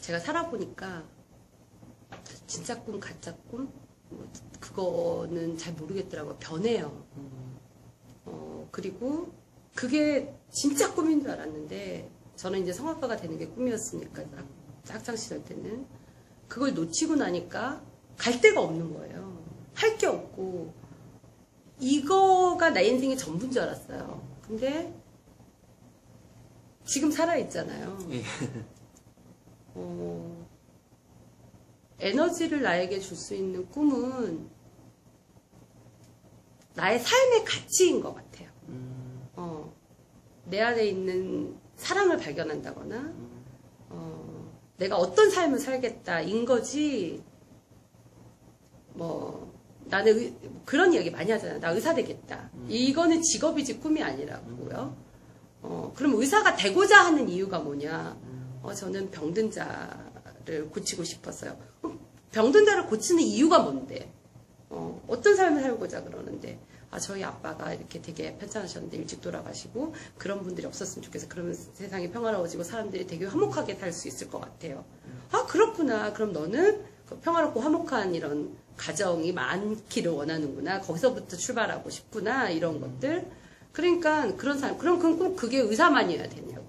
제가 살아보니까 진짜 꿈, 가짜 꿈, 뭐 그거는 잘 모르겠더라고요. 변해요. 어, 그리고 그게 진짜 꿈인 줄 알았는데 저는 이제 성악가가 되는 게 꿈이었으니까 학- 학창 시절 때는 그걸 놓치고 나니까 갈 데가 없는 거예요. 할 게 없고 이거가 내 인생의 전부인 줄 알았어요. 근데 지금 살아 있잖아요. 예. 어, 에너지를 나에게 줄 수 있는 꿈은 나의 삶의 가치인 것 같아요. 음, 어, 내 안에 있는 사랑을 발견한다거나, 어, 내가 어떤 삶을 살겠다인 거지, 뭐, 나는 의- 그런 이야기 많이 하잖아요. 나 의사 되겠다. 이거는 직업이지 꿈이 아니라고요. 어, 그럼 의사가 되고자 하는 이유가 뭐냐? 어, 저는 병든 자를 고치고 싶었어요. 그럼 병든 자를 고치는 이유가 뭔데? 어, 어떤 삶을 살고자 그러는데, 아, 저희 아빠가 이렇게 되게 편찮으셨는데 일찍 돌아가시고, 그런 분들이 없었으면 좋겠어. 그러면 세상이 평화로워지고 사람들이 되게 화목하게 살 수 있을 것 같아요. 아, 그렇구나. 그럼 너는 그 평화롭고 화목한 이런 가정이 많기를 원하는구나. 거기서부터 출발하고 싶구나. 이런 것들. 그러니까 그런 사람, 그럼 그럼 꼭 그게 의사만이어야 되냐고요.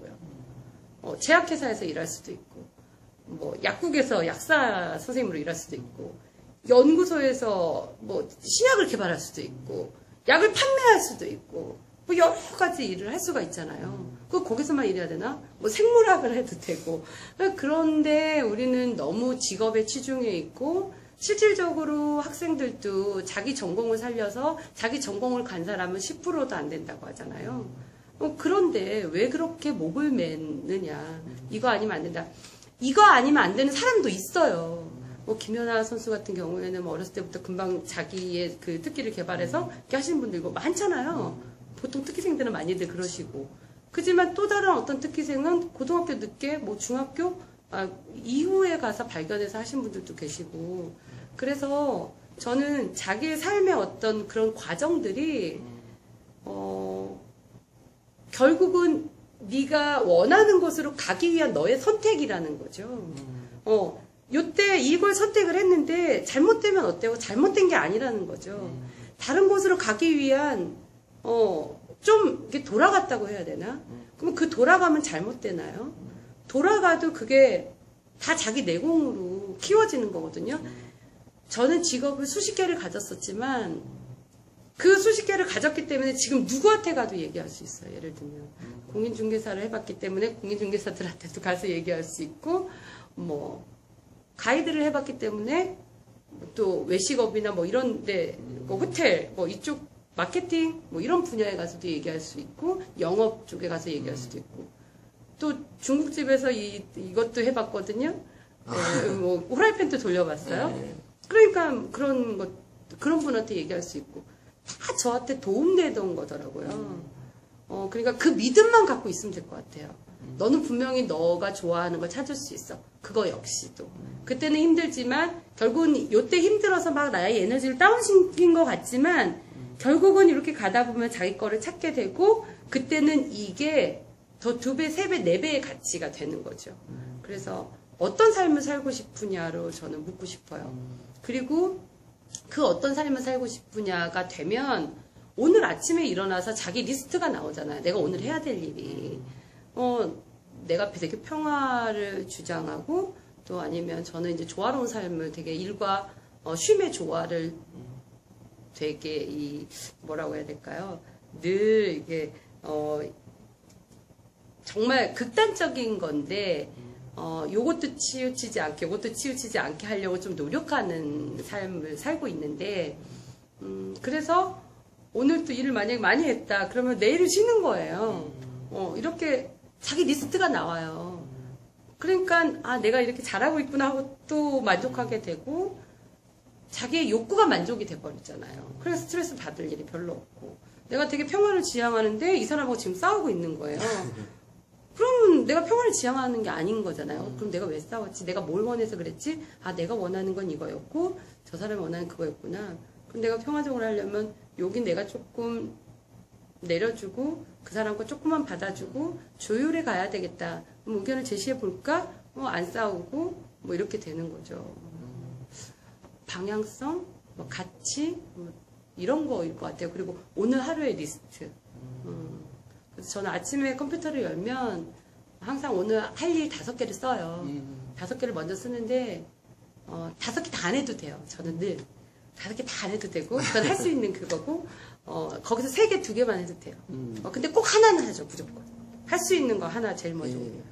어, 제약회사에서 일할 수도 있고, 뭐, 약국에서 약사 선생님으로 일할 수도 있고, 연구소에서 뭐, 신약을 개발할 수도 있고, 약을 판매할 수도 있고, 뭐, 여러 가지 일을 할 수가 있잖아요. 그, 거기서만 일해야 되나? 뭐, 생물학을 해도 되고. 그런데 우리는 너무 직업에 치중해 있고, 실질적으로 학생들도 자기 전공을 살려서 자기 전공을 간 사람은 10%도 안 된다고 하잖아요. 어, 그런데 왜 그렇게 목을 매느냐. 이거 아니면 안 된다. 이거 아니면 안 되는 사람도 있어요. 뭐 김연아 선수 같은 경우에는 뭐 어렸을 때부터 금방 자기의 그 특기를 개발해서 이렇게 하시는 분들 이거 많잖아요. 보통 특기생들은 많이들 그러시고. 그지만 또 다른 어떤 특기생은 고등학교 늦게 뭐 중학교 아, 이후에 가서 발견해서 하신 분들도 계시고. 그래서 저는 자기의 삶의 어떤 그런 과정들이 어, 결국은 네가 원하는 곳으로 가기 위한 너의 선택이라는 거죠. 어, 요때 이걸 선택을 했는데 잘못되면 어때요? 잘못된 게 아니라는 거죠. 다른 곳으로 가기 위한 어, 좀 이게 돌아갔다고 해야 되나? 그럼 그 돌아가면 잘못되나요? 돌아가도 그게 다 자기 내공으로 키워지는 거거든요. 저는 직업을 수십 개를 가졌었지만 그 수십 개를 가졌기 때문에 지금 누구한테 가도 얘기할 수 있어요. 예를 들면 공인중개사를 해봤기 때문에 공인중개사들한테도 가서 얘기할 수 있고 뭐 가이드를 해봤기 때문에 또 외식업이나 뭐 이런데 뭐 호텔 뭐 이쪽 마케팅 뭐 이런 분야에 가서도 얘기할 수 있고 영업 쪽에 가서 얘기할 수도 있고 또 중국집에서 이 이것도 해봤거든요. 네, 뭐 후라이팬도 돌려봤어요. 네. 그러니까 그런 것 그런 분한테 얘기할 수 있고 다 저한테 도움되던 거더라고요. 어 그러니까 그 믿음만 갖고 있으면 될 것 같아요. 너는 분명히 너가 좋아하는 걸 찾을 수 있어. 그거 역시도. 그때는 힘들지만 결국은 요때 힘들어서 막 나의 에너지를 다운시킨 것 같지만 결국은 이렇게 가다 보면 자기 거를 찾게 되고 그때는 이게 더 두 배, 세 배, 네 배의 가치가 되는 거죠. 그래서 어떤 삶을 살고 싶으냐로 저는 묻고 싶어요. 그리고 그 어떤 삶을 살고 싶으냐가 되면 오늘 아침에 일어나서 자기 리스트가 나오잖아요. 내가 오늘 해야 될 일이. 어, 내가 되게 평화를 주장하고 또 아니면 저는 이제 조화로운 삶을 되게 일과 어, 쉼의 조화를 되게 이 뭐라고 해야 될까요? 늘 이게 어 정말 극단적인 건데 어 요것도 치우치지 않게 요것도 치우치지 않게 하려고 좀 노력하는 삶을 살고 있는데 음 그래서 오늘 또 일을 만약에 많이 했다 그러면 내일은 쉬는 거예요. 어 이렇게 자기 리스트가 나와요. 그러니까 아 내가 이렇게 잘하고 있구나 하고 또 만족하게 되고 자기의 욕구가 만족이 돼버리잖아요. 그래서 스트레스 받을 일이 별로 없고 내가 되게 평화를 지향하는데 이 사람하고 지금 싸우고 있는 거예요. 내가 평화를 지향하는 게 아닌 거잖아요. 그럼 내가 왜 싸웠지? 내가 뭘 원해서 그랬지? 아 내가 원하는 건 이거였고 저 사람이 원하는 그거였구나. 그럼 내가 평화적으로 하려면 여기 내가 조금 내려주고 그 사람 거 조금만 받아주고 조율해 가야 되겠다. 그럼 의견을 제시해 볼까? 어, 안 싸우고 뭐 이렇게 되는 거죠. 방향성, 뭐 가치 뭐 이런 거일 것 같아요. 그리고 오늘 하루의 리스트. 음. 그래서 저는 아침에 컴퓨터를 열면 항상 오늘 할 일 다섯 개를 써요. 음. 다섯 개를 먼저 쓰는데 어, 다섯 개 다 안 해도 돼요. 저는 늘 다섯 개 다 안 해도 되고 그건 할수 있는 그거고 어, 거기서 세 개 두 개만 해도 돼요. 음. 어, 근데 꼭 하나는 하죠 무조건. 할 수 있는 거 하나 제일 먼저. 예.